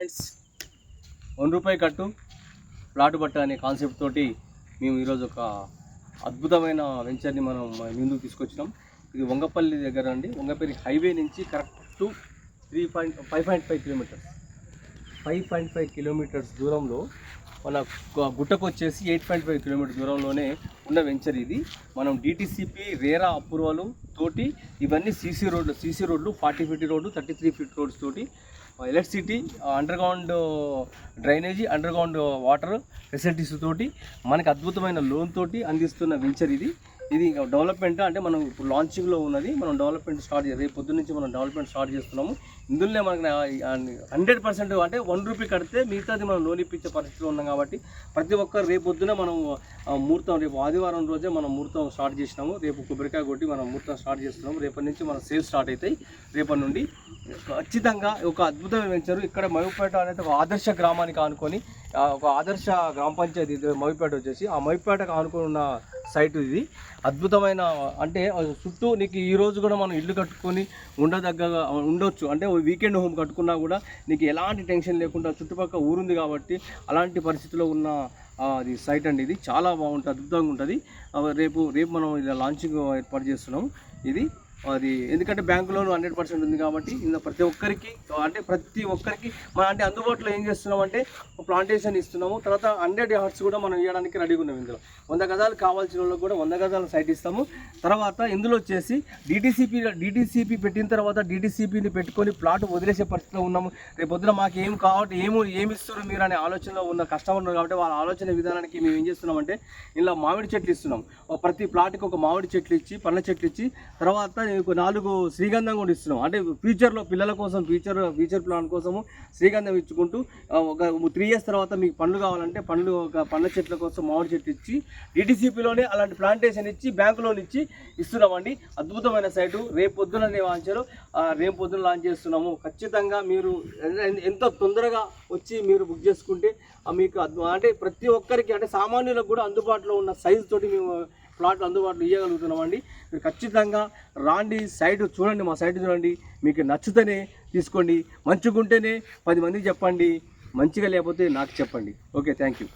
Friends one రూపాయి కట్టు plot బట్ట అనే కాన్సెప్ట్ తోటి మేము ఈరోజు ఒక అద్భుతమైన వెంచర్ని మనం ముందుకు తీసుకొచ్చినాం. ఇది వంగపల్లి దగ్గర అండి. వంగపల్లి హైవే నుంచి correct three point five point five kilometres five point five kilometres దూరంలో మన గుట్టకు వచ్చేసి ఎయిట్ పాయింట్ ఫైవ్ కిలోమీటర్ దూరంలోనే ఉన్న వెంచర్ ఇది. మనం డిటీసీపీ రేరా అప్రూవల్ తోటి ఇవన్నీ సీసీ రోడ్లు సీసీ రోడ్లు forty feet road thirty three feet roads తోటి electricity underground drainage underground water facilities తోటి మనకి అద్భుతమైన లోన్ తోటి అందిస్తున్న వెంచర్ ఇది. ఇది డెవలప్మెంట్ అంటే మనం ఇప్పుడు లాంచింగ్లో ఉన్నది. మనం డెవలప్మెంట్ స్టార్ట్ రేపు పొద్దున్న నుంచి మనం డెవలప్మెంట్ స్టార్ట్ చేస్తున్నాము. ఇందులోనే మనకి హండ్రెడ్ పర్సెంట్ అంటే వన్ రూపీ కడితే మిగతాది మనం లోన్ ఇప్పించే పరిస్థితిలో ఉన్నాం కాబట్టి ప్రతి ఒక్కరు రేపు పొద్దున మనం ముహూర్తం రేపు ఆదివారం రోజే మనం ముహూర్తం స్టార్ట్ చేసినాము. రేపు కొబ్బరికాయ కొట్టి మనం ముహూర్తం స్టార్ట్ చేస్తున్నాము. రేపటి నుంచి మన సేల్ స్టార్ట్ అవుతాయి. రేపటి నుండి ఖచ్చితంగా ఒక అద్భుతం పెంచారు ఇక్కడ మవిపేట అనేది ఒక ఆదర్శ గ్రామానికి ఆనుకొని ఒక ఆదర్శ గ్రామ పంచాయతీ మవిపేట వచ్చేసి. ఆ మవిపేటకు ఆనుకొని ఉన్న సైట్ ఇది. అద్భుతమైన అంటే చుట్టూ నీకు ఈ రోజు కూడా మనం ఇల్లు కట్టుకొని ఉండదగ్గగా ఉండొచ్చు. అంటే వీకెండ్ హోమ్ కట్టుకున్నా కూడా నీకు ఎలాంటి టెన్షన్ లేకుండా చుట్టుపక్కల ఊరుంది కాబట్టి అలాంటి పరిస్థితిలో ఉన్న అది సైట్ అండి ఇది. చాలా బాగుంటుంది అద్భుతంగా ఉంటుంది. రేపు రేపు మనం ఇలా లాంచింగ్ ఏర్పాటు చేస్తున్నాం ఇది అది ఎందుకంటే బ్యాంకు లోన్ హండ్రెడ్ పర్సెంట్ ఉంది కాబట్టి ఇందులో ప్రతి ఒక్కరికి అంటే ప్రతి ఒక్కరికి మనం అంటే అందుబాటులో ఏం చేస్తున్నాం అంటే ప్లాంటేషన్ ఇస్తున్నాము. తర్వాత హండ్రెడ్ హార్ట్స్ కూడా మనం ఇవ్వడానికి రెడీగా ఉన్నాం ఇందులో. వంద గజాలు కావాల్సిన వాళ్ళకి కూడా వంద గజాల సైట్ ఇస్తాము. తర్వాత ఇందులో వచ్చేసి డిటీసీపీ డిటీసీపీ పెట్టిన తర్వాత డిటీసీపీని పెట్టుకొని ప్లాట్ వదిలేసే పరిస్థితిలో ఉన్నాము. రేపు పొద్దున మాకు ఏం కావాలి ఏమో ఏమి ఇస్తారు మీరు అనే ఆలోచనలో ఉన్న కస్టమర్ కాబట్టి వాళ్ళ ఆలోచన విధానానికి మేము ఏం చేస్తున్నామంటే ఇలా మామిడి చెట్లు ఇస్తున్నాం. ప్రతి ప్లాట్కి ఒక మామిడి చెట్లు ఇచ్చి పండ్ల చెట్లు ఇచ్చి తర్వాత ఒక నాలుగు శ్రీగంధం కూడా ఇస్తున్నాం. అంటే ఫ్యూచర్లో పిల్లల కోసం ఫ్యూచర్ ఫ్యూచర్ ప్లాన్ కోసము శ్రీగంధం ఇచ్చుకుంటూ ఒక త్రీ ఇయర్స్ తర్వాత మీకు పండ్లు కావాలంటే పండ్లు ఒక పండ్ల చెట్ల కోసం మామిడి చెట్టు ఇచ్చి డిటీసీపీలోనే అలాంటి ప్లాంటేషన్ ఇచ్చి బ్యాంక్ లోన్ ఇచ్చి ఇస్తున్నామండి. అద్భుతమైన సైటు రేపు పొద్దున లాంచారు రేపు పొద్దున లాంచ్ చేస్తున్నాము. ఖచ్చితంగా మీరు ఎంత తొందరగా వచ్చి మీరు బుక్ చేసుకుంటే మీకు అద్భు- అంటే ప్రతి ఒక్కరికి అంటే సామాన్యులకు కూడా అందుబాటులో ఉన్న సైజు తోటి మేము ప్లాట్లు అందుబాటులో ఇవ్వగలుగుతున్నామండి మీరు ఖచ్చితంగా రాండి సైట్ చూడండి మా సైట్ చూడండి. మీకు నచ్చితేనే తీసుకోండి మంచిగుంటేనే పది మందికి చెప్పండి మంచిగా లేకపోతే నాకు చెప్పండి. Okay thank you.